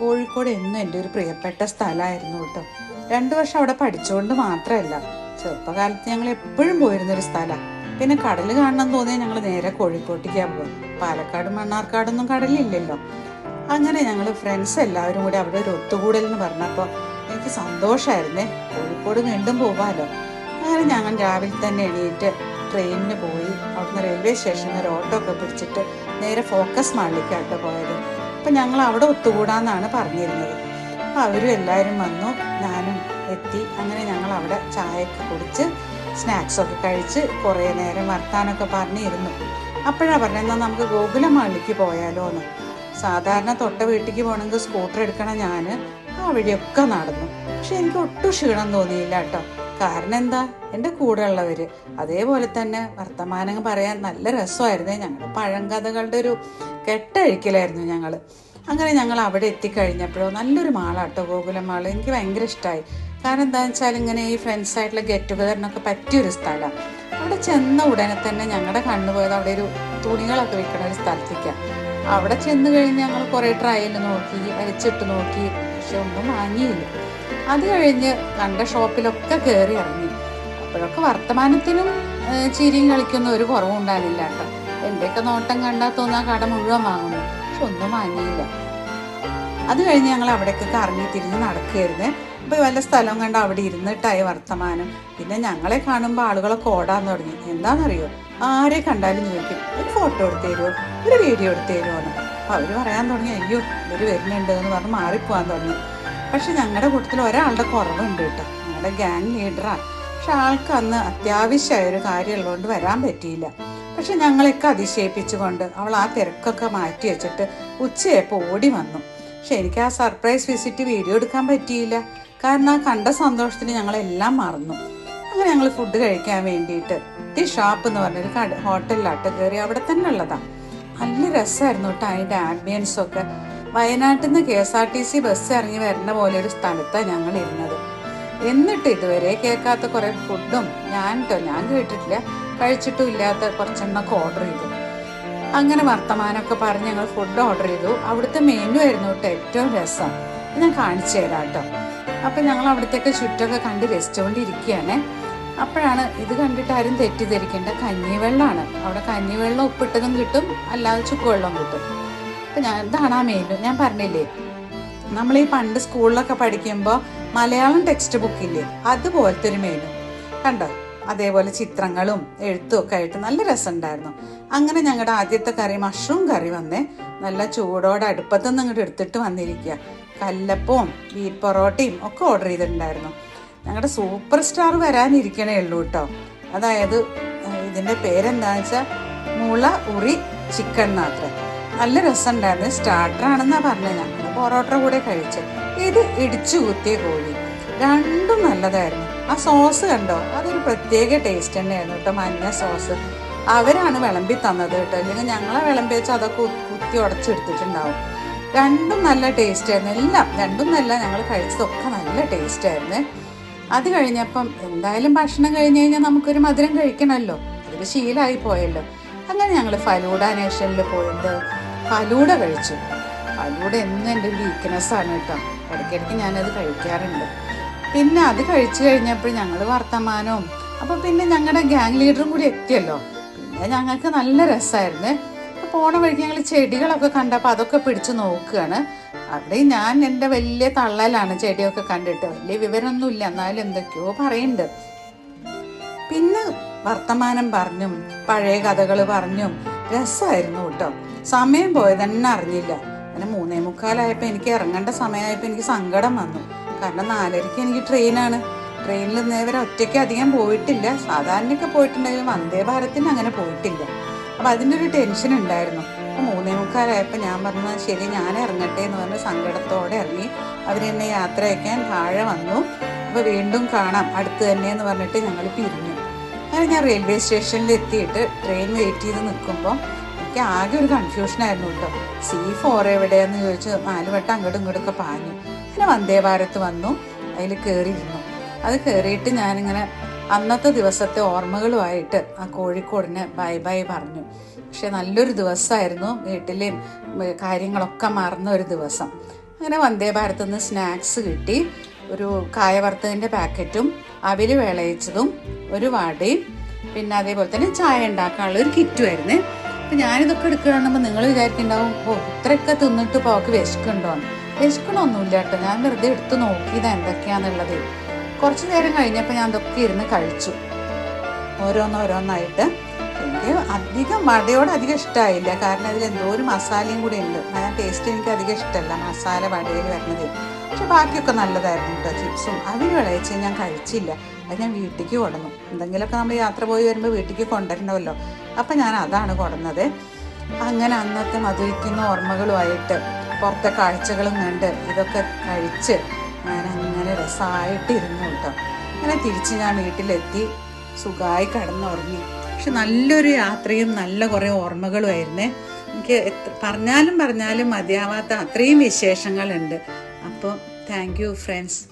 കോഴിക്കോട് എന്നും എന്റെ ഒരു പ്രിയപ്പെട്ട സ്ഥലമായിരുന്നു കേട്ടോ. രണ്ടു വർഷം അവിടെ പഠിച്ചുകൊണ്ട് മാത്രമല്ല ചെറുപ്പകാലത്ത് ഞങ്ങൾ എപ്പോഴും പോയിരുന്നൊരു സ്ഥലമാണ് പിന്നെ കടൽ കാണണം തോന്നിയാൽ ഞങ്ങൾ നേരെ കോഴിക്കോട്ടേക്കാണ് പോകും പാലക്കാട് മണ്ണാർക്കാടൊന്നും കടലില്ലല്ലോ. അങ്ങനെ ഞങ്ങൾ ഫ്രണ്ട്സ് എല്ലാവരും കൂടി അവിടെ ഒരു ഒത്തുകൂടൽ എന്ന് പറഞ്ഞപ്പോൾ എനിക്ക് സന്തോഷമായിരുന്നേ കോഴിക്കോട് വീണ്ടും പോവാലോ. അങ്ങനെ ഞങ്ങൾ രാവിലെ തന്നെ എണീറ്റ് ട്രെയിനിന് പോയി അവിടുന്ന് റെയിൽവേ സ്റ്റേഷനിൽ ഒരു ഓട്ടോ ഒക്കെ പിടിച്ചിട്ട് നേരെ ഫോക്കസ് മാളിലേക്കായിട്ട് പോയത്. അപ്പം ഞങ്ങൾ അവിടെ ഒത്തുകൂടാന്നാണ് പറഞ്ഞിരുന്നത്. അപ്പം അവരും എല്ലാവരും വന്നു ഞാനും എത്തി. അങ്ങനെ ഞങ്ങൾ അവിടെ ചായയൊക്കെ കുടിച്ച് സ്നാക്സൊക്കെ കഴിച്ച് കുറേ നേരം വർത്താനൊക്കെ പറഞ്ഞിരുന്നു. അപ്പോഴാണ് പറഞ്ഞത് എന്നാൽ നമുക്ക് ഗോകുലം മാളിലേക്ക് പോയാലോ എന്ന് സാധാരണ തൊട്ട വീട്ടിലേക്ക് പോകണമെങ്കിൽ സ്കൂട്ടർ എടുക്കണം ഞാൻ ആ വഴിയൊക്കെ നടന്നു. പക്ഷെ എനിക്ക് ഒട്ടും ക്ഷീണം തോന്നിയില്ല കേട്ടോ. കാരണം എന്താ എന്റെ കൂടെ ഉള്ളവർ അതേപോലെ തന്നെ വർത്തമാനം പറയാൻ നല്ല രസമായിരുന്നേ. ഞങ്ങൾ പഴങ്കഥകളുടെ ഒരു കെട്ടഴിക്കലായിരുന്നു ഞങ്ങൾ അങ്ങനെ ഞങ്ങൾ അവിടെ എത്തിക്കഴിഞ്ഞപ്പോഴോ നല്ലൊരു മാളാട്ടോ ഗോകുലം മാൾ എനിക്ക് ഭയങ്കര ഇഷ്ടമായി കാരണം എന്താണെന്ന് വെച്ചാൽ ഇങ്ങനെ ഈ ഫ്രണ്ട്സായിട്ടുള്ള ഗെറ്റ് ടുഗദറിനൊക്കെ പറ്റിയൊരു സ്ഥലമാണ് അവിടെ ചെന്ന ഉടനെ തന്നെ ഞങ്ങളുടെ കണ്ണു പോയത് അവിടെ ഒരു തുണികളൊക്കെ വിൽക്കുന്ന ഒരു സ്ഥലത്തേക്കാണ് അവിടെ ചെന്ന് കഴിഞ്ഞ് ഞങ്ങൾ കുറേ ട്രയൽ നോക്കി വലിച്ചിട്ട് നോക്കി. പക്ഷെ ഒന്നും വാങ്ങിയില്ല. അത് കഴിഞ്ഞ് കണ്ട ഷോപ്പിലൊക്കെ കയറി ഇറങ്ങി. അപ്പോഴൊക്കെ വർത്തമാനത്തിനും ചിരിയും കളിക്കുന്ന ഒരു കുറവും ഉണ്ടായിരുന്നില്ല കേട്ടോ. എന്റെയൊക്കെ നോട്ടം കണ്ടാൽ തോന്നാ കട മുഴുവൻ വാങ്ങുന്നു. പക്ഷെ ഒന്നും വാങ്ങിയില്ല. അത് കഴിഞ്ഞ് ഞങ്ങൾ അവിടേക്കൊക്കെ ഇറങ്ങി തിരിഞ്ഞ് നടക്കുകയായിരുന്നേ. അപ്പോൾ വല്ല സ്ഥലം കണ്ട അവിടെ ഇരുന്നിട്ടായി വർത്തമാനം. പിന്നെ ഞങ്ങളെ കാണുമ്പോൾ ആളുകളൊക്കെ ഓടാൻ തുടങ്ങി. എന്താണെന്നറിയോ? ആരെ കണ്ടാലും ചോദിക്കും ഒരു ഫോട്ടോ എടുത്തേരോ ഒരു വീഡിയോ എടുത്തേരോ എന്ന്. അപ്പോൾ പറയാൻ തുടങ്ങി അയ്യോ ഇവർ വരുന്നുണ്ട് എന്ന് പറഞ്ഞ് മാറിപ്പോകാൻ തുടങ്ങി. പക്ഷെ ഞങ്ങളുടെ കൂട്ടത്തിൽ ഒരാളുടെ കുറവുണ്ട് കേട്ടോ. ഞങ്ങളുടെ ഗ്യാങ് ലീഡറാണ് പക്ഷെ ആൾക്ക് അന്ന് അത്യാവശ്യമായ ഒരു കാര്യമുള്ളതുകൊണ്ട് വരാൻ പറ്റിയില്ല. പക്ഷെ ഞങ്ങളെയൊക്കെ അതിശയിപ്പിച്ചുകൊണ്ട് അവൾ ആ തിരക്കൊക്കെ മാറ്റി വെച്ചിട്ട് ഉച്ചയായപ്പോൾ ഓടി വന്നു. പക്ഷെ എനിക്ക് ആ സർപ്രൈസ് വിസിറ്റ് വീഡിയോ എടുക്കാൻ പറ്റിയില്ല. കാരണം ആ കണ്ട സന്തോഷത്തിന് ഞങ്ങളെല്ലാം മറന്നു. അങ്ങനെ ഞങ്ങൾ ഫുഡ് കഴിക്കാൻ വേണ്ടിയിട്ട് ദി ഷോപ്പ് എന്ന് പറഞ്ഞൊരു കട ഹോട്ടലിലാട്ട് കയറി അവിടെ തന്നെ ഉള്ളതാണ് നല്ല രസമായിരുന്നു കേട്ടോ അതിന്റെ ആംബിയൻസ് ഒക്കെ. വയനാട്ടിൽ നിന്ന് K S R T C bus ഇറങ്ങി വരുന്ന പോലെ ഒരു സ്ഥലത്താണ് ഞങ്ങൾ ഇരുന്നത്. എന്നിട്ട് ഇതുവരെ കേൾക്കാത്ത കുറേ ഫുഡും ഞാൻ കേട്ടോ ഞാൻ കേട്ടിട്ടില്ല. കഴിച്ചിട്ടും ഇല്ലാത്ത കുറച്ചെണ്ണൊക്കെ ഓർഡർ ചെയ്തു. അങ്ങനെ വർത്തമാനമൊക്കെ പറഞ്ഞ് ഞങ്ങൾ ഫുഡ് ഓർഡർ ചെയ്തു. അവിടുത്തെ മെനു ആയിരുന്നു കേട്ടോ ഏറ്റവും രസം. ഞാൻ കാണിച്ചു തരാം കേട്ടോ അപ്പം ഞങ്ങൾ അവിടത്തേക്ക് ചുറ്റൊക്കെ കണ്ട് രസിച്ചുകൊണ്ടിരിക്കുകയാണ്. അപ്പോഴാണ് ഇത് കണ്ടിട്ട് ആരും തെറ്റിദ്ധരിക്കേണ്ട. കഞ്ഞിവെള്ളമാണ്. അവിടെ കഞ്ഞിവെള്ളം ഉപ്പിട്ടതും കിട്ടും അല്ലാതെ ചുക്കുവെള്ളം കിട്ടും. അപ്പം ഞാൻ ഇതാണ് ആ മെയിൻ ഞാൻ പറഞ്ഞില്ലേ? നമ്മൾ ഈ പണ്ട് സ്കൂളിലൊക്കെ പഠിക്കുമ്പോൾ മലയാളം ടെക്സ്റ്റ് ബുക്കില്ലേ അതുപോലത്തെ ഒരു മെയിനും കണ്ടോ? അതേപോലെ ചിത്രങ്ങളും എഴുത്തും ഒക്കെ ആയിട്ട് നല്ല രസമുണ്ടായിരുന്നു. അങ്ങനെ ഞങ്ങളുടെ ആദ്യത്തെ കറി മഷ്റൂം കറി വന്നേ. നല്ല ചൂടോടെ അടുപ്പത്ത് നിന്ന് ഇങ്ങോട്ട് എടുത്തിട്ട് വന്നിരിക്കുക കല്ലപ്പവും ബീഫ് പൊറോട്ടയും ഒക്കെ ഓർഡർ ചെയ്തിട്ടുണ്ടായിരുന്നു. ഞങ്ങളുടെ സൂപ്പർ സ്റ്റാർ വരാനിരിക്കണേ ഉള്ളൂ കേട്ടോ അതായത് ഇതിന്റെ പേരെന്താണെന്ന് വെച്ചാൽ മുള ഉറി ചിക്കൻ മാത്രം. നല്ല രസമുണ്ടായിരുന്നു. സ്റ്റാർട്ടർ ആണെന്നാ പറഞ്ഞത് ഞങ്ങൾ പൊറോട്ട കൂടെ കഴിച്ച്. ഇത് ഇടിച്ചു കുത്തിയ കോഴി. രണ്ടും നല്ലതായിരുന്നു. ആ സോസ് കണ്ടോ? അതൊരു പ്രത്യേക ടേസ്റ്റ് തന്നെയായിരുന്നു കേട്ടോ മഞ്ഞ സോസ്. അവരാണ് വിളമ്പി തന്നത് കേട്ടോ. അല്ലെങ്കിൽ ഞങ്ങളെ വിളമ്പി വെച്ചാൽ അതൊക്കെ കുത്തി ഉടച്ചെടുത്തിട്ടുണ്ടാവും. രണ്ടും നല്ല ടേസ്റ്റ് ആയിരുന്നു. എല്ലാം രണ്ടും നല്ല ഞങ്ങൾ കഴിച്ചതൊക്കെ നല്ല ടേസ്റ്റ് ആയിരുന്നു. അത് കഴിഞ്ഞപ്പം എന്തായാലും ഭക്ഷണം കഴിഞ്ഞ് കഴിഞ്ഞാൽ നമുക്കൊരു മധുരം കഴിക്കണമല്ലോ അതൊരു ശീലമായി പോയല്ലോ. അങ്ങനെ ഞങ്ങൾ ഫലൂഡ നേഷനിൽ പോയിട്ട് ഫലൂഡ കഴിച്ചു. ഫലൂഡ എന്നും എന്റെ വീക്ക്നെസ്സാണ് കേട്ടോ. ഇടയ്ക്കിടയ്ക്ക് ഞാനത് കഴിക്കാറുണ്ട്. പിന്നെ അത് കഴിച്ചു കഴിഞ്ഞപ്പോൾ ഞങ്ങൾ വർത്തമാനവും അപ്പോൾ പിന്നെ ഞങ്ങളുടെ ഗ്യാങ് ലീഡറും കൂടി എത്തിയല്ലോ. പിന്നെ ഞങ്ങൾക്ക് നല്ല രസമായിരുന്നു അപ്പോൾ പോണ വഴിക്ക് ഞങ്ങൾ ചെടികളൊക്കെ കണ്ടപ്പോൾ അതൊക്കെ പിടിച്ച് നോക്കുകയാണ്. അവിടെ ഞാൻ എന്റെ വലിയ തള്ളലാണ് ചെടിയൊക്കെ കണ്ടിട്ട്. വലിയ വിവരമൊന്നുമില്ല എന്നാലും എന്തൊക്കെയോ പറയുന്നുണ്ട്. പിന്നെ വർത്തമാനം പറഞ്ഞും പഴയ കഥകൾ പറഞ്ഞും രസമായിരുന്നു കേട്ടോ. സമയം പോയത് തന്നെ അറിഞ്ഞില്ല. അങ്ങനെ മൂന്നേ മുക്കാലായപ്പോൾ എനിക്ക് ഇറങ്ങേണ്ട സമയമായപ്പോൾ എനിക്ക് സങ്കടം വന്നു. കാരണം നാലരയ്ക്ക് എനിക്ക് ട്രെയിനാണ്. ട്രെയിനിൽ ഇന്നേവരെ ഒറ്റയ്ക്ക് അധികം പോയിട്ടില്ല. സാധാരണയൊക്കെ പോയിട്ടുണ്ടെങ്കിലും വന്ദേ ഭാരത്തിന് അങ്ങനെ പോയിട്ടില്ല. അപ്പം അതിന്റെ ഒരു ടെൻഷൻ ഉണ്ടായിരുന്നു. അപ്പോൾ മൂന്നേ മുക്കാലായപ്പോൾ ഞാൻ പറഞ്ഞു ശരി ഞാൻ ഇറങ്ങട്ടെ എന്ന് പറഞ്ഞ് സങ്കടത്തോടെ ഇറങ്ങി അവരെന്നെ യാത്ര അയക്കാൻ താഴെ വന്നു. അപ്പോൾ വീണ്ടും കാണാം അടുത്ത് തന്നെ എന്ന് പറഞ്ഞിട്ട് ഞങ്ങൾ പിരിഞ്ഞു. അങ്ങനെ ഞാൻ റെയിൽവേ സ്റ്റേഷനിൽ എത്തിയിട്ട് ട്രെയിൻ വെയിറ്റ് ചെയ്ത് നിൽക്കുമ്പോൾ എനിക്ക് ആകെ ഒരു കൺഫ്യൂഷൻ ആയിരുന്നു കേട്ടോ. സി ഫോർ എവിടെയെന്ന് ചോദിച്ച് നാല് വട്ടം അങ്ങോട്ടും ഇങ്ങോട്ടൊക്കെ പാഞ്ഞു. പിന്നെ വന്ദേ ഭാരത് വന്നു അതിൽ കയറിയിരുന്നു അത് കയറിയിട്ട് ഞാനിങ്ങനെ അന്നത്തെ ദിവസത്തെ ഓർമ്മകളുമായിട്ട് ആ കോഴിക്കോടിനെ ബൈ ബൈ പറഞ്ഞു. പക്ഷെ നല്ലൊരു ദിവസമായിരുന്നു വീട്ടിലെയും കാര്യങ്ങളൊക്കെ മറന്ന ഒരു ദിവസം. അങ്ങനെ വന്ദേ ഭാരത്ത് നിന്ന് സ്നാക്സ് കിട്ടി ഒരു കായവർത്തതിന്റെ പാക്കറ്റും അവിൽ വിളയിച്ചതും ഒരു വടയും പിന്നെ അതേപോലെ തന്നെ ചായ ഉണ്ടാക്കാനുള്ള ഒരു കിറ്റുമായിരുന്നേ അപ്പം ഞാനിതൊക്കെ എടുക്കുകയാണെന്നുമ്പോൾ നിങ്ങൾ വിചാരിക്കുന്നുണ്ടാവും ഓ ഇത്രയൊക്കെ തിന്നിട്ട് ഇപ്പോൾ അവൾക്ക് വിശക്കുണ്ടോ വിശക്കണമൊന്നുമില്ല കേട്ടോ. ഞാൻ വെറുതെ എടുത്ത് നോക്കിയത് എന്തൊക്കെയാണെന്നുള്ളത് കുറച്ച് നേരം കഴിഞ്ഞപ്പോൾ ഞാൻ ഇതൊക്കെ ഇരുന്ന് കഴിച്ചു. ഓരോന്നോരോന്നായിട്ട് എനിക്ക് അധികം വടയോട് അധികം ഇഷ്ടമായില്ല കാരണം അതിൽ എന്തോ ഒരു മസാലയും കൂടി ഉണ്ട്. ആ ടേസ്റ്റ് എനിക്ക് അധികം ഇഷ്ടമല്ല മസാല വടയിൽ വരുന്നത്. പക്ഷെ ബാക്കിയൊക്കെ നല്ലതായിരുന്നു കേട്ടോ ചിപ്സും. അതിന് വിളയിച്ച് ഞാൻ കഴിച്ചില്ല. അത് ഞാൻ വീട്ടിലേക്ക് കൊടുന്നു എന്തെങ്കിലുമൊക്കെ നമ്മൾ യാത്ര പോയി വരുമ്പോൾ വീട്ടിലേക്ക് കൊണ്ടുവരണമല്ലോ. അപ്പം ഞാൻ അതാണ് കൊടുന്നത് അങ്ങനെ അന്നത്തെ മധുരിക്കുന്ന ഓർമ്മകളുമായിട്ട് പുറത്തെ കാഴ്ചകളും കണ്ട് ഇതൊക്കെ കഴിച്ച് ഞാൻ അങ്ങനെ രസമായിട്ടിരുന്നു കേട്ടോ അങ്ങനെ തിരിച്ച് ഞാൻ വീട്ടിലെത്തി. സുഖമായി കിടന്നുറങ്ങി. പക്ഷെ നല്ലൊരു യാത്രയും നല്ല കുറേ ഓർമ്മകളുമായിരുന്നേ. എനിക്ക് പറഞ്ഞാലും പറഞ്ഞാലും മതിയാവാത്ത അത്രയും വിശേഷങ്ങളുണ്ട്. അപ്പോൾ Thank you, friends.